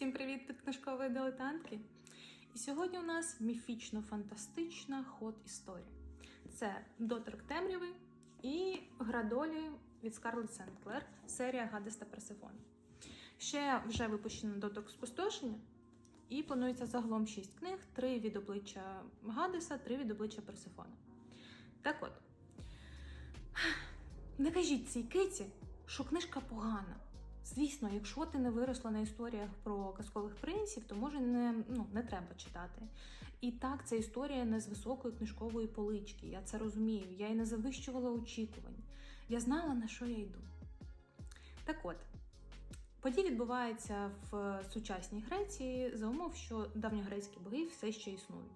Всім привіт від книжкової дилетантки. І сьогодні у нас міфічно-фантастична ход історії. Це Доторк Темряви і Градолі від Скарлетт Сенклер, серія Гадес та Персифон. Ще вже випущено Доторк Спустошення, і планується загалом 6 книг: 3 від обличчя Гадеса, 3 від обличчя Персифона. Так от, не кажіть цій киці, що книжка погана. Звісно, якщо ти не виросла на історіях про казкових принців, то може не, ну, не треба читати. І так, ця історія не з високої книжкової полички. Я це розумію. Я і не завищувала очікувань. Я знала, на що я йду. Так от, події відбуваються в сучасній Греції за умов, що давньогрецькі боги все ще існують.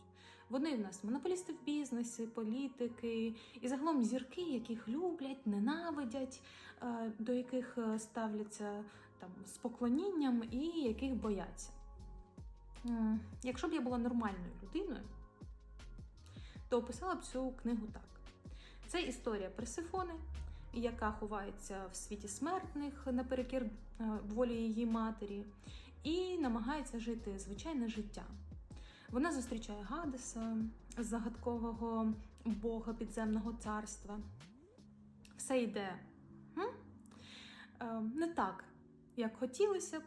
Вони в нас монополісти в бізнесі, політики і загалом зірки, яких люблять, ненавидять, е, до яких е, ставляться там з поклонінням і яких бояться. Якщо б я була нормальною людиною, то описала б цю книгу так: це історія Персифони, яка ховається в світі смертних наперекір е, волі її матері, і намагається жити звичайне життя. Вона зустрічає Гадеса, загадкового бога підземного царства. Все йде? Е, не так, як хотілося б,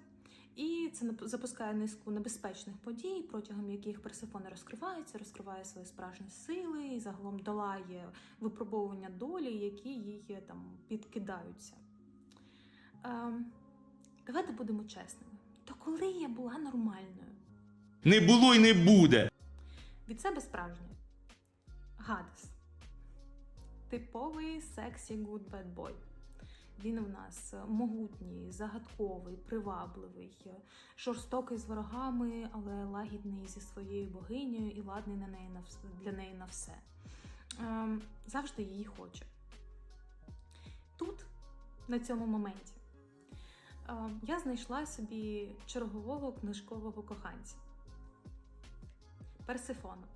і це запускає низку небезпечних подій, протягом яких Персифона розкривається, розкриває свої справжні сили і загалом долає випробовування долі, які їй е, там підкидаються. Е, давайте будемо чесними. То коли я була нормальною? Не було й не буде. Від себе справжнє. Гадес. Типовий сексі good bad boy. Він у нас могутній, загадковий, привабливий, жорстокий з ворогами, але лагідний зі своєю богинею і ладний на неї на для неї на все. Ем, завжди її хоче. Тут, на цьому моменті, ем, я знайшла собі чергового книжкового коханця. Персифона.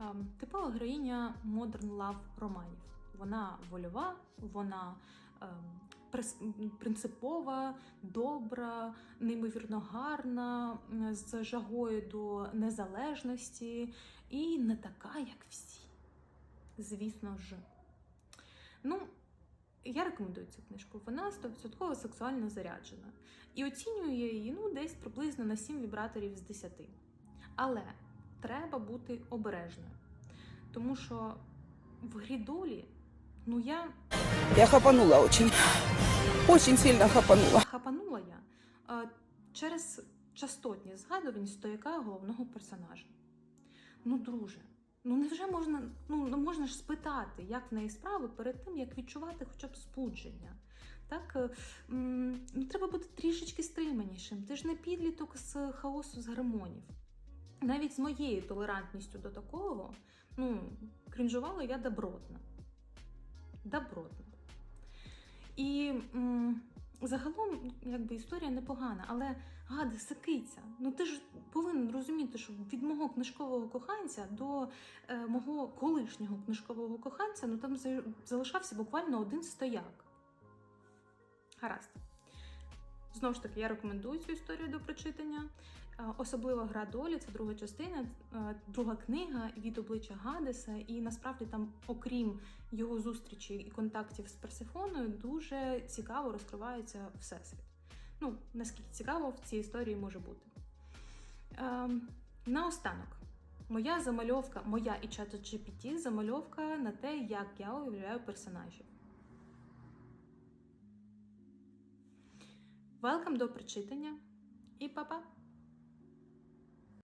Ем, Типова героїня модерн лав романів. Вона вольова, вона ем, принципова, добра, неймовірно гарна, з жагою до незалежності і не така, як всі. Звісно ж. Ну, я рекомендую цю книжку. Вона 100% сексуально заряджена. І оцінюю я її ну, десь приблизно на 7 вібраторів з 10. Але треба бути обережною. Тому що в грі долі, ну я Я хапанула очень. Очень сильно хапанула. хапанула я е, через частотні згадувань стояка головного персонажа. Ну, друже, ну невже можна, ну можна ж спитати, як в неї справи перед тим, як відчувати хоча б спудження. Так, е, ну, треба бути трішечки стриманішим. Ти ж не підліток з хаосу з гормонів. Навіть з моєю толерантністю до такого, ну, крінжувала я добротна. Добротна. І м, загалом, якби історія непогана, але гади, сикиця. Ну ти ж повинен розуміти, що від мого книжкового коханця до е, мого колишнього книжкового коханця, ну там за- залишався буквально один стояк. Гаразд. Знову ж таки, я рекомендую цю історію до прочитання. Особливо гра долі це друга частина, друга книга від обличчя Гадеса. І насправді там, окрім його зустрічі і контактів з Персифоною, дуже цікаво розкривається всесвіт. Ну, наскільки цікаво в цій історії може бути. Наостанок, моя замальовка, моя і чата GPT замальовка на те, як я уявляю персонажів. Велкам до прочитання і па-па!